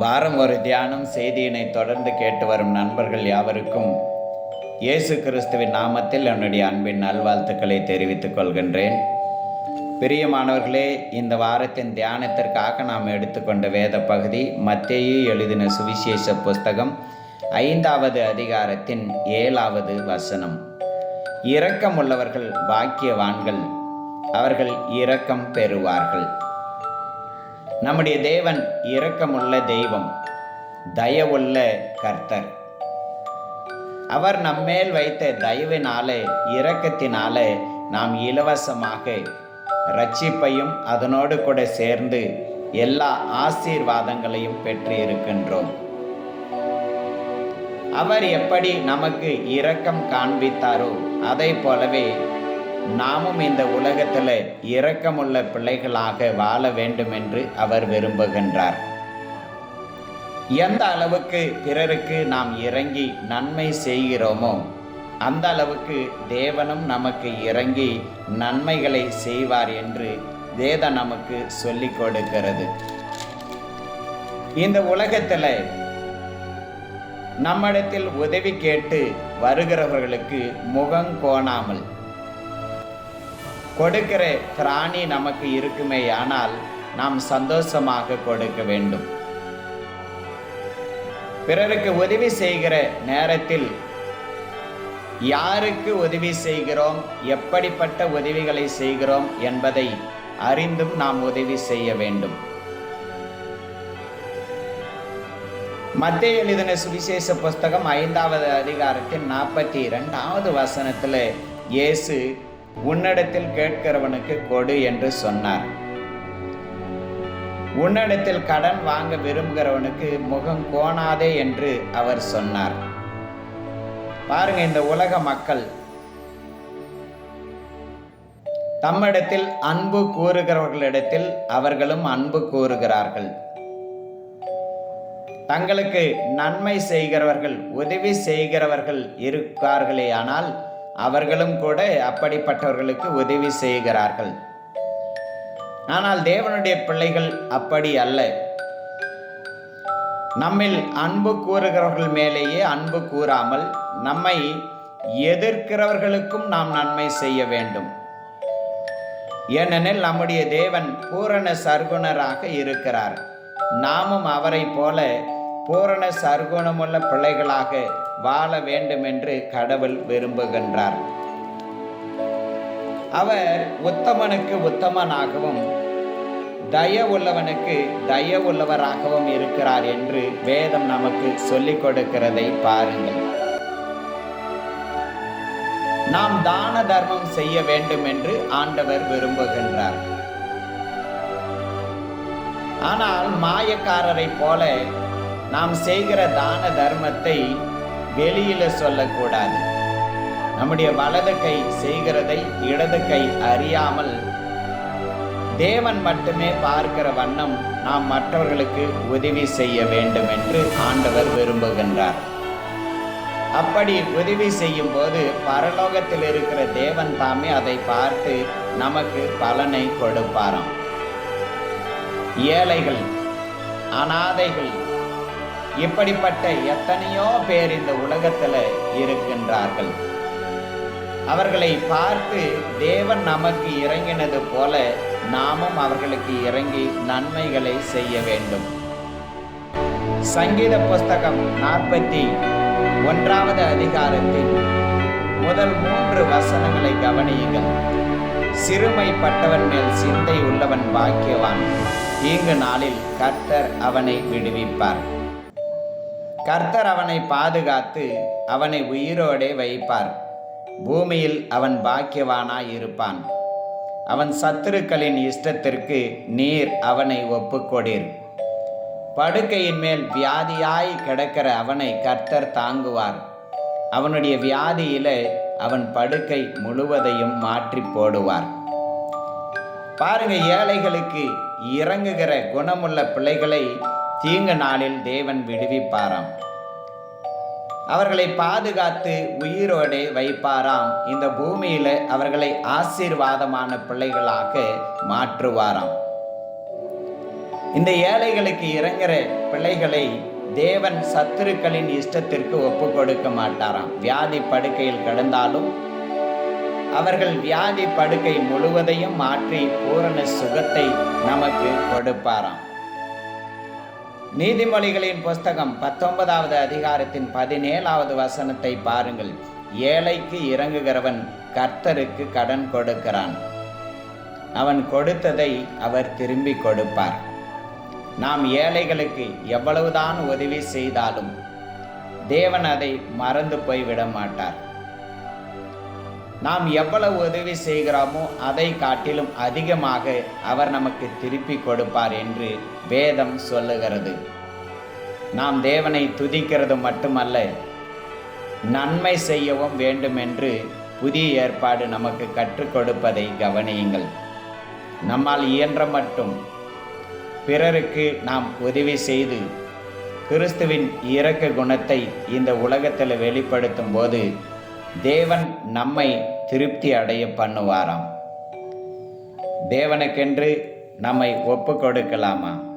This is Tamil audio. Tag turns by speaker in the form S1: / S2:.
S1: வாரம் ஒரு தியானம் செய்தியினை தொடர்ந்து கேட்டு வரும் நண்பர்கள் யாவருக்கும் இயேசு கிறிஸ்துவின் நாமத்தில் என்னுடைய அன்பின் நல்வாழ்த்துக்களை தெரிவித்துக் கொள்கின்றேன். பிரியமானவர்களே இந்த வாரத்தின் தியானத்திற்காக நாம் எடுத்துக்கொண்ட வேத பகுதி மத்தேயு எழுதின சுவிசேஷ புஸ்தகம் ஐந்தாவது அதிகாரத்தின் ஏழாவது வசனம். இரக்கமுள்ளவர்கள் பாக்கியவான்கள் அவர்கள் இரக்கம் பெறுவார்கள். நம்முடைய தேவன் இரக்கமுள்ள தெய்வம் தயவுள்ள கர்த்தர். அவர் நம்மேல் வைத்த தயவினாலே இரக்கத்தினாலே நாம் இலவசமாக ரட்சிப்பையும் அதனோடு கூட சேர்ந்து எல்லா ஆசீர்வாதங்களையும் பெற்று இருக்கின்றோம். அவர் எப்படி நமக்கு இரக்கம் காண்பித்தாரோ அதை போலவே நாமும் இந்த உலகத்தில் இரக்கமுள்ள பிள்ளைகளாக வாழ வேண்டும் என்று அவர் விரும்புகின்றார். எந்த அளவுக்கு பிறருக்கு நாம் இறங்கி நன்மை செய்கிறோமோ அந்த அளவுக்கு தேவனும் நமக்கு இறங்கி நன்மைகளை செய்வார் என்று வேத நமக்கு சொல்லிக் கொடுக்கிறது. இந்த உலகத்தில் நம்மிடத்தில் உதவி கேட்டு வருகிறவர்களுக்கு முகம் கோணாமல் கொடுக்கிற பிராணி நமக்கு இருக்குமே ஆனால் நாம் சந்தோஷமாக கொடுக்க வேண்டும். பிறருக்கு உதவி செய்கிற நேரத்தில் யாருக்கு உதவி செய்கிறோம் எப்படிப்பட்ட உதவிகளை செய்கிறோம் என்பதை அறிந்தும் நாம் உதவி செய்ய வேண்டும். மத்திய எழுதின சுவிசேஷ புஸ்தகம் ஐந்தாவது அதிகாரத்தின் நாற்பத்தி இரண்டாவது வசனத்தில் இயேசு உன்னிடத்தில் கேட்கிறவனுக்கு கொடு என்று சொன்னார். உன்னிடத்தில் கடன் வாங்க விரும்புகிறவனுக்கு முகம் கோணாதே என்று அவர் சொன்னார். பாருங்க இந்த உலக மக்கள் தம்மிடத்தில் அன்பு கூறுகிறவர்களிடத்தில் அவர்களும் அன்பு கூறுகிறார்கள். தங்களுக்கு நன்மை செய்கிறவர்கள் உதவி செய்கிறவர்கள் இருக்கார்களே ஆனால் அவர்களும் கூட அப்படிப்பட்டவர்களுக்கு உதவி செய்கிறார்கள். ஆனால் தேவனுடைய பிள்ளைகள் அப்படி அல்ல. நம்மில் அன்பு கூறுகிறவர்கள் மேலேயே அன்பு கூறாமல் நம்மை எதிர்க்கிறவர்களுக்கும் நாம் நன்மை செய்ய வேண்டும். ஏனெனில் நம்முடைய தேவன் பூரண சர்க்குணராக இருக்கிறார். நாமும் அவரை போல பூரண சர்க்குணமுள்ள பிள்ளைகளாக வாழ வேண்டுமென்று கடவுள் விரும்புகின்றார். அவர் உத்தமனுக்கு உத்தமனாகவும் தய உள்ளவனுக்கு தய உள்ளவராகவும் இருக்கிறார் என்று வேதம் நமக்கு சொல்லிக் கொடுக்கிறதை பாருங்கள். நாம் தான தர்மம் செய்ய வேண்டும் என்று ஆண்டவர் விரும்புகின்றார். ஆனால் மாயக்காரரை போல நாம் செய்கிற தான தர்மத்தை வெளியில சொல்லக்கூடாது. நம்முடைய வலது கை செய்கிறதை இடது கை அறியாமல் தேவன் மட்டுமே பார்க்கிற வண்ணம் நாம் மற்றவர்களுக்கு உதவி செய்ய வேண்டும் என்று ஆண்டவர் விரும்புகின்றார். அப்படி உதவி செய்யும் போது பரலோகத்தில் இருக்கிற தேவன் தாமே அதை பார்த்து நமக்கு பலனை கொடுப்பாராம். ஏழைகள் அனாதைகள் இப்படிப்பட்ட எத்தனையோ பேர் இந்த உலகத்தில் இருக்கின்றார்கள். அவர்களை பார்த்து தேவன் நமக்கு இறங்கினது போல நாமும் அவர்களுக்கு இறங்கி நன்மைகளை செய்ய வேண்டும். சங்கீத புஸ்தகம் நாற்பத்தி ஒன்றாவது அதிகாரத்தின் முதல் மூன்று வசனங்களை கவனியுங்கள். சிறுமைப்பட்டவன் மேல் சிந்தை உள்ளவன் பாக்கியவான். இங்கு நாளில் கர்த்தர் அவனை விடுவிப்பார். கர்த்தர் அவனை பாதுகாத்து அவனை உயிரோடே வைப்பார். பூமியில் அவன் பாக்கியவானாய் இருப்பான். அவன் சத்துருக்களின் இஷ்டத்திற்கு நீர் அவனை ஒப்புக்கொடீர். படுக்கையின் மேல் வியாதியாய் கிடக்கிற அவனை கர்த்தர் தாங்குவார். அவனுடைய வியாதியில அவன் படுக்கை முழுவதையும் மாற்றி போடுவார். பாருங்க ஏழைகளுக்கு இறங்குகிற குணமுள்ள பிள்ளைகளை தீங்கு நாளில் தேவன் விடுவிப்பாராம். அவர்களை பாதுகாத்து உயிரோடே வைப்பாராம். இந்த பூமியில் அவர்களை ஆசீர்வாதமான பிள்ளைகளாக மாற்றுவாராம். இந்த ஏழைகளுக்கு இறங்குற பிள்ளைகளை தேவன் சத்துருக்களின் இஷ்டத்திற்கு ஒப்பு கொடுக்க மாட்டாராம். வியாதி படுக்கையில் கிடந்தாலும் அவர்கள் வியாதி படுக்கை முழுவதையும் மாற்றி பூரண சுகத்தை நமக்கு கொடுப்பாராம். நீதிமொழிகளின் புஸ்தகம் பத்தொன்பதாவது அதிகாரத்தின் பதினேழாவது வசனத்தை பாருங்கள். ஏழைக்கு இறங்குகிறவன் கர்த்தருக்கு கடன் கொடுக்கிறான். அவன் கொடுத்ததை அவர் திரும்பி கொடுப்பார். நாம் ஏழைகளுக்கு எவ்வளவுதான் உதவி செய்தாலும் தேவன் அதை மறந்து போய் விட மாட்டார். நாம் எவ்வளவு உதவி செய்கிறோமோ அதை காட்டிலும் அதிகமாக அவர் நமக்கு திருப்பி கொடுப்பார் என்று வேதம் சொல்லுகிறது. நாம் தேவனை துதிக்கிறது மட்டுமல்ல நன்மை செய்யவும் வேண்டும் என்று புதிய ஏற்பாடு நமக்கு கற்றுக் கொடுப்பதை கவனியுங்கள். நம்மால் இயன்ற மட்டும் பிறருக்கு நாம் உதவி செய்து கிறிஸ்துவின் இறக்க குணத்தை இந்த உலகத்தில் வெளிப்படுத்தும் போது தேவன் நம்மை திருப்தி அடைய பண்ணுவாராம். தேவனுக்கென்று நம்மை ஒப்பு கொடுக்கலாமா?